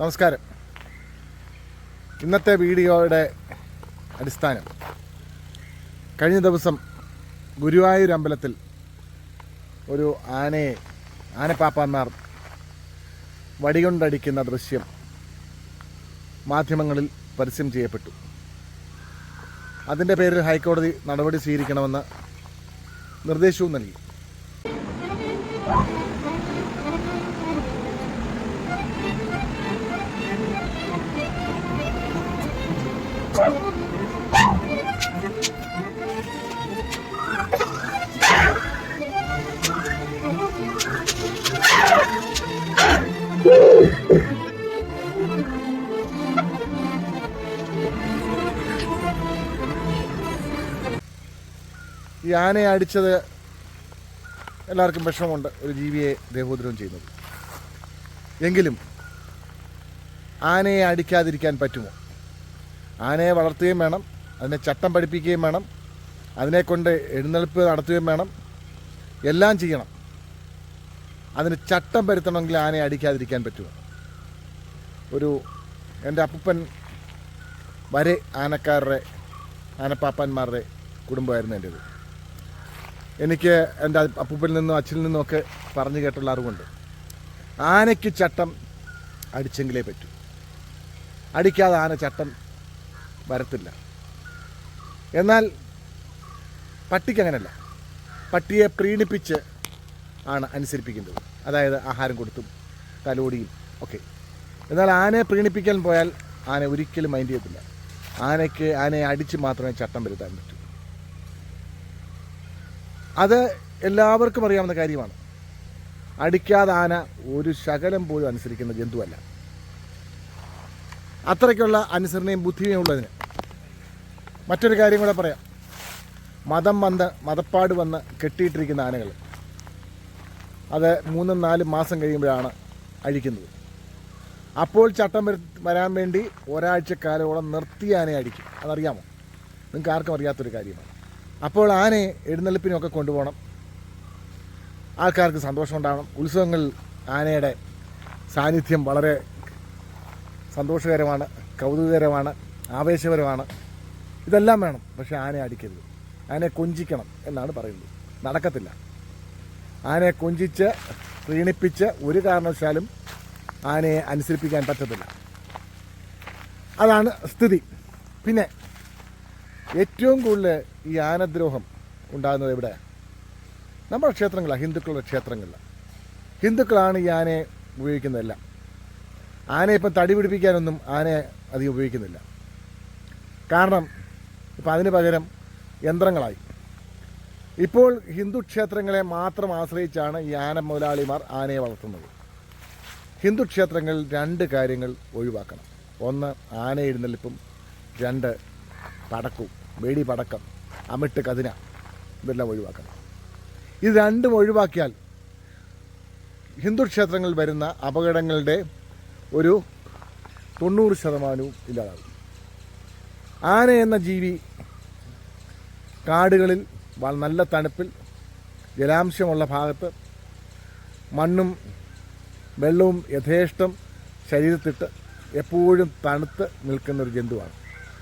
നമസ്കാരം. ഇന്നത്തെ വീഡിയോയുടെ അടിസ്ഥാനം. കഴിഞ്ഞ ദിവസം ഗുരുവായൂർ അമ്പലത്തിൽ ഒരു ആനയെ ആനപ്പാപ്പാന്മാർ വടികൊണ്ടടിക്കുന്ന ദൃശ്യം മാധ്യമങ്ങളിൽ പരസ്യം ചെയ്യപ്പെട്ടു. അതിന്റെ പേരിൽ ഹൈക്കോടതി നടപടി സ്വീകരിക്കണമെന്ന് നിർദ്ദേശവും നൽകി. ഈ ആനയെ അടിച്ചത് എല്ലാവർക്കും വിഷമമുണ്ട്. ഒരു ജീവിയെ ദേഹോദ്രവം ചെയ്യുന്നത്. എങ്കിലും ആനയെ അടിക്കാതിരിക്കാൻ പറ്റുമോ? ആനയെ വളർത്തുകയും വേണം അതിനെ ചട്ടം പഠിപ്പിക്കുകയും വേണം അതിനെക്കൊണ്ട് എഴുന്നള്ളിപ്പ് നടത്തുകയും വേണം എല്ലാം ചെയ്യണം. അതിന് ചട്ടം വരുത്തണമെങ്കിൽ ആനയെ അടിക്കാതിരിക്കാൻ പറ്റുമോ? ഒരു എന്റെ അപ്പൂപ്പൻ വരെ ആനക്കാരുടെ ആനപ്പാപ്പന്മാരുടെ കുടുംബമായിരുന്നു എന്റേത്. എനിക്ക് എന്റെ അപ്പൂപ്പിൽ നിന്നും അച്ഛനിൽ നിന്നും ഒക്കെ പറഞ്ഞു കേട്ടുള്ള അറിവുണ്ട്. ആനയ്ക്ക് ചട്ടം അടിച്ചെങ്കിലേ പറ്റൂ. അടിക്കാതെ ആന ചട്ടം വരത്തില്ല. എന്നാൽ പട്ടിക്ക് അങ്ങനല്ല പട്ടിയെ പ്രീണിപ്പിച്ച് ആണ് അനുസരിപ്പിക്കേണ്ടത്. അതായത് ആഹാരം കൊടുത്തും തലോടിയും ഒക്കെ. എന്നാൽ ആനയെ പ്രീണിപ്പിക്കാൻ പോയാൽ ആന ഒരിക്കലും മൈൻഡ് ചെയ്യത്തില്ല. ആനയ്ക്ക് ആനയെ അടിച്ച് മാത്രമേ ചട്ടം വരുത്താൻ പറ്റൂ. അത് എല്ലാവർക്കും അറിയാവുന്ന കാര്യമാണ്. അടിക്കാതെ ആന ഒരു ശകലം പോലും അനുസരിക്കുന്ന ജന്തുവല്ല. അത്രയ്ക്കുള്ള അനുസരണയും ബുദ്ധിയും ഉള്ളതിന് മറ്റൊരു കാര്യം കൂടെ പറയാം. മതം വന്ന് മതപ്പാട് വന്ന് കെട്ടിയിട്ടിരിക്കുന്ന ആനകൾ അത് മൂന്നും നാലും മാസം കഴിയുമ്പോഴാണ് അഴിക്കുന്നത്. അപ്പോൾ ചട്ടം വര- വരാൻ വേണ്ടി ഒരാഴ്ചക്കാലോളം നിർത്തി ആനയെ അടിക്കും. അതറിയാമോ? നിങ്ങൾക്ക് ആർക്കും അറിയാത്തൊരു കാര്യമാണ്. അപ്പോൾ ആനയെ എഴുന്നള്ളിപ്പിനൊക്കെ കൊണ്ടുപോകണം. ആൾക്കാർക്ക് സന്തോഷം ഉണ്ടാവണം. ഉത്സവങ്ങളിൽ ആനയുടെ സാന്നിധ്യം വളരെ സന്തോഷകരമാണ് കൗതുകകരമാണ് ആവേശകരമാണ് ഇതെല്ലാം വേണം. പക്ഷേ ആനയെ അടിക്കരുത്. ആനയെ കൊഞ്ചിക്കണം എന്നാണ് പറയുന്നത്. നടക്കത്തില്ല. ആനയെ കൊഞ്ചിച്ച് പ്രീണിപ്പിച്ച് ഒരു കാരണവശാലും ആനയെ അനുസരിപ്പിക്കാൻ പറ്റത്തില്ല. അതാണ് സ്ഥിതി. പിന്നെ ഏറ്റവും കൂടുതൽ ഈ ആനദ്രോഹം ഉണ്ടാകുന്നത് എവിടെ? നമ്മുടെ ക്ഷേത്രങ്ങളാണ് ഹിന്ദുക്കളുടെ ക്ഷേത്രങ്ങളിൽ ഹിന്ദുക്കളാണ് ഈ ആനയെ ഉപയോഗിക്കുന്നതെല്ലാം. ആനയെ ഇപ്പം തടി പിടിപ്പിക്കാനൊന്നും ആനയെ അധികം ഉപയോഗിക്കുന്നില്ല. കാരണം ഇപ്പം അതിന് പകരം യന്ത്രങ്ങളായി. ഇപ്പോൾ ഹിന്ദു ക്ഷേത്രങ്ങളെ മാത്രം ആശ്രയിച്ചാണ് ഈ ആന മുതലാളിമാർ ആനയെ വളർത്തുന്നത്. ഹിന്ദു ക്ഷേത്രങ്ങളിൽ രണ്ട് കാര്യങ്ങൾ ഒഴിവാക്കണം. ഒന്ന് ആന എഴുന്നള്ളിപ്പും. രണ്ട് പടക്കും വേടി പടക്കം അമിട്ട് കതിന ഇതെല്ലാം ഒഴിവാക്കണം. ഇത് രണ്ടും ഒഴിവാക്കിയാൽ ഹിന്ദു ക്ഷേത്രങ്ങളിൽ വരുന്ന അപകടങ്ങളുടെ ഒരു തൊണ്ണൂറ് ശതമാനവും ഇല്ലാതാകും. ആന എന്ന ജീവി കാടുകളിൽ നല്ല തണുപ്പിൽ ജലാംശമുള്ള ഭാഗത്ത് മണ്ണും വെള്ളവും യഥേഷ്ടം ശരീരത്തിട്ട് എപ്പോഴും തണുത്ത് നിൽക്കുന്നൊരു ജന്തുവാണ്.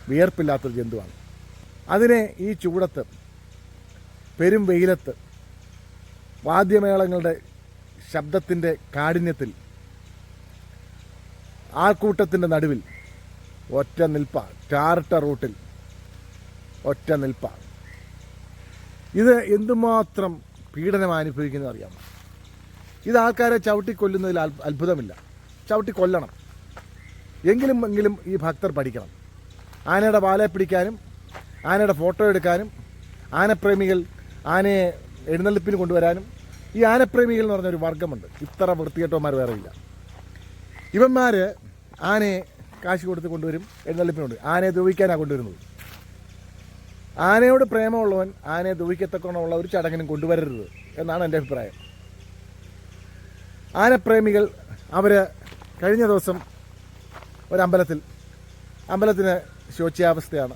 വിയർപ്പില്ലാത്തൊരു ജന്തുവാണ്. അതിനെ ഈ ചൂടത്ത് പെരും വെയിലത്ത് വാദ്യമേളങ്ങളുടെ ശബ്ദത്തിന്റെ കാഠിന്യത്തിൽ ആൾക്കൂട്ടത്തിന്റെ നടുവിൽ ഒറ്റ നിൽപ്പ ചാർട്ട റൂട്ടിൽ ഒറ്റ നിൽപ്പ. ഇത് എന്തുമാത്രം പീഡനം അനുഭവിക്കുന്നത് അറിയാമോ? ഇത് ആൾക്കാരെ ചവിട്ടിക്കൊല്ലുന്നതിൽ അത്ഭുതമില്ല. ചവിട്ടിക്കൊല്ലണം എങ്കിലും എങ്കിലും ഈ ഭക്തർ പഠിക്കണം. ആനയുടെ വാലെ പിടിക്കാനും ആനയുടെ ഫോട്ടോ എടുക്കാനും ആനപ്രേമികൾ ആനയെ എഴുന്നള്ളിപ്പിന് കൊണ്ടുവരാനും ഈ ആനപ്രേമികൾ എന്ന് പറഞ്ഞൊരു വർഗമുണ്ട്. ഇത്ര വൃത്തികെട്ടവന്മാർ വേറെ ഇല്ല ഇവന്മാർ ആനയെ കാശ് കൊടുത്ത് കൊണ്ടുവരും എഴുന്നള്ളിപ്പിനുണ്ട് ആനയെ ദ്രോഹിക്കാനാണ് കൊണ്ടുവരുന്നത്. ആനയോട് പ്രേമമുള്ളവൻ ആനയെ ഉള്ള ഒരു ചടങ്ങിനും കൊണ്ടുവരരുത് എന്നാണ് എന്റെ അഭിപ്രായം. ആനപ്രേമികൾ അവർ കഴിഞ്ഞ ദിവസം ഒരമ്പലത്തിൽ അമ്പലത്തിന് ശോച്യാവസ്ഥയാണ്.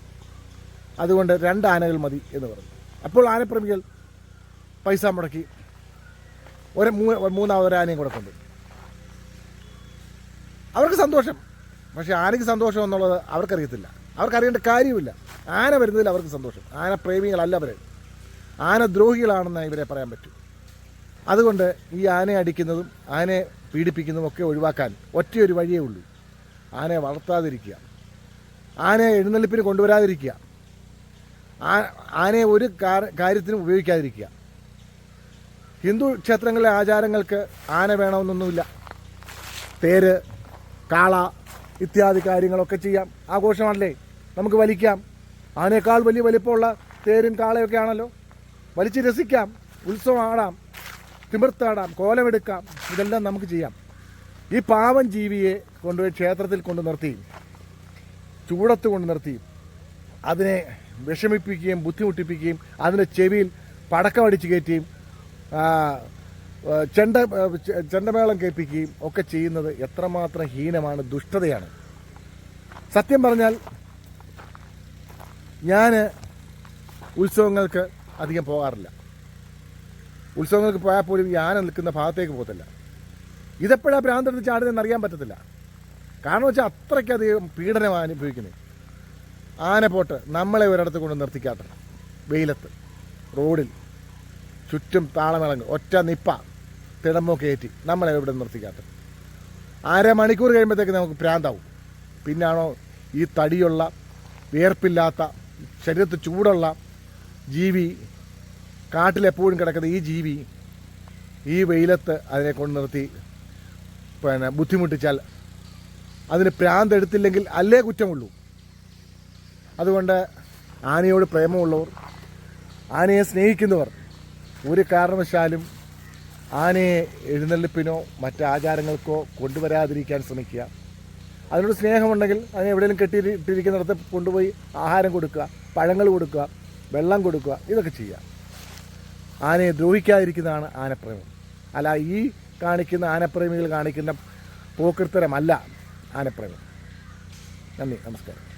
അതുകൊണ്ട് രണ്ട് ആനകൾ മതി എന്ന് പറഞ്ഞു. അപ്പോൾ ആനപ്രേമികൾ പൈസ മുടക്കി ഒരു മൂന്നാമതൊരു ആനയും കൂടെ കൊണ്ടു. അവർക്ക് സന്തോഷം. പക്ഷേ ആനയ്ക്ക് സന്തോഷം എന്നുള്ളത് അവർക്കറിയത്തില്ല. അവർക്കറിയേണ്ട കാര്യമില്ല. ആന വരുന്നതിൽ അവർക്ക് സന്തോഷം. ആന പ്രേമികളല്ല അവർ ആന ദ്രോഹികളാണെന്ന് ഇവരെ പറയാൻ പറ്റും. അതുകൊണ്ട് ഈ ആനയെ അടിക്കുന്നതും ആനയെ പീഡിപ്പിക്കുന്നതും ഒക്കെ ഒഴിവാക്കാൻ ഒറ്റയൊരു വഴിയേ ഉള്ളൂ. ആനയെ വളർത്താതിരിക്കുക. ആനയെ എഴുന്നള്ളിപ്പിന് കൊണ്ടുവരാതിരിക്കുക. ആനയെ ഒരു കാര്യത്തിനും ഉപയോഗിക്കാതിരിക്കുക. ഹിന്ദു ക്ഷേത്രങ്ങളിലെ ആചാരങ്ങൾക്ക് ആന വേണമെന്നൊന്നുമില്ല. തേര് കാള ഇത്യാദി കാര്യങ്ങളൊക്കെ ചെയ്യാം. ആഘോഷമാണല്ലേ? നമുക്ക് വലിക്കാം. ആനേക്കാൾ വലിയ വലിപ്പമുള്ള തേരും കാളയൊക്കെ ആണല്ലോ. വലിച്ച് രസിക്കാം. ഉത്സവം ആടാം. തിമിർത്താടാം. കോലമെടുക്കാം. ഇതെല്ലാം നമുക്ക് ചെയ്യാം. ഈ പാവൻ ജീവിയെ കൊണ്ടുപോയി ക്ഷേത്രത്തിൽ കൊണ്ടു നിർത്തി. ചൂടത്ത് കൊണ്ടു നിർത്തി. അതിനെ വിഷമിപ്പിക്കുകയും ബുദ്ധിമുട്ടിപ്പിക്കുകയും അതിന്റെ ചെവിയിൽ പടക്കമടിച്ച് ആ, ചെണ്ട ചെണ്ടമേളം കേൾപ്പിക്കുകയും ഒക്കെ ചെയ്യുന്നത് എത്രമാത്രം ഹീനമാണ് ദുഷ്ടതയാണ്. സത്യം പറഞ്ഞാൽ ഞാൻ ഉത്സവങ്ങൾക്ക് അധികം പോകാറില്ല. ഉത്സവങ്ങൾക്ക് പോയാൽ പോലും ഈ ആന നിൽക്കുന്ന ഭാഗത്തേക്ക് പോകത്തില്ല. ഇതെപ്പോഴാണ് ഭ്രാന്തെടുത്ത് ചാടുന്നതെന്ന് അറിയാൻ പറ്റത്തില്ല. കാരണം വെച്ചാൽ അത്രയ്ക്കധികം പീഡനം അനുഭവിക്കുന്നത് ആന പോട്ട് നമ്മളെ ഒരിടത്ത് കൊണ്ട് നിർത്തിക്കാത്ത വെയിലത്ത് റോഡിൽ ചുറ്റും താളമിളങ്ങ് ഒറ്റ നിപ്പ. തിടമ്പോ കയറ്റി നമ്മളെ ഇവിടെ നിർത്തിക്കാത്ത. അര മണിക്കൂർ കഴിയുമ്പോഴത്തേക്ക് നമുക്ക് പ്രാന്താവും. പിന്നാണോ ഈ തടിയുള്ള വിയർപ്പില്ലാത്ത ശരീരത്തിൽ ചൂടുള്ള ജീവി കാട്ടിലെപ്പോഴും കിടക്കുന്ന ഈ ജീവി ഈ വെയിലത്ത് അതിനെ കൊണ്ട് നിർത്തി പിന്നെ ബുദ്ധിമുട്ടിച്ചാൽ അതിന് പ്രാന്ത് എടുത്തില്ലെങ്കിൽ അല്ലേ കുറ്റമുള്ളൂ. അതുകൊണ്ട് ആനയോട് പ്രേമമുള്ളവർ ആനയെ സ്നേഹിക്കുന്നവർ ഒരു കാരണവശാലും ആനയെ എഴുന്നള്ളിപ്പിനോ മറ്റ് ആചാരങ്ങൾക്കോ കൊണ്ടുവരാതിരിക്കാൻ ശ്രമിക്കുക. അതിനോട് സ്നേഹമുണ്ടെങ്കിൽ അതിനെ എവിടെയെങ്കിലും കെട്ടിയിട്ടിരിക്കുന്നിടത്ത് കൊണ്ടുപോയി ആഹാരം കൊടുക്കുക പഴങ്ങൾ കൊടുക്കുക വെള്ളം കൊടുക്കുക ഇതൊക്കെ ചെയ്യുക. ആനയെ ദ്രോഹിക്കാതിരിക്കുന്നതാണ് ആനപ്രേമം. അല്ല ഈ കാണിക്കുന്ന ആനപ്രേമികൾ കാണിക്കുന്ന പോക്കൃത്തരമല്ല ആനപ്രേമം. നന്ദി നമസ്കാരം.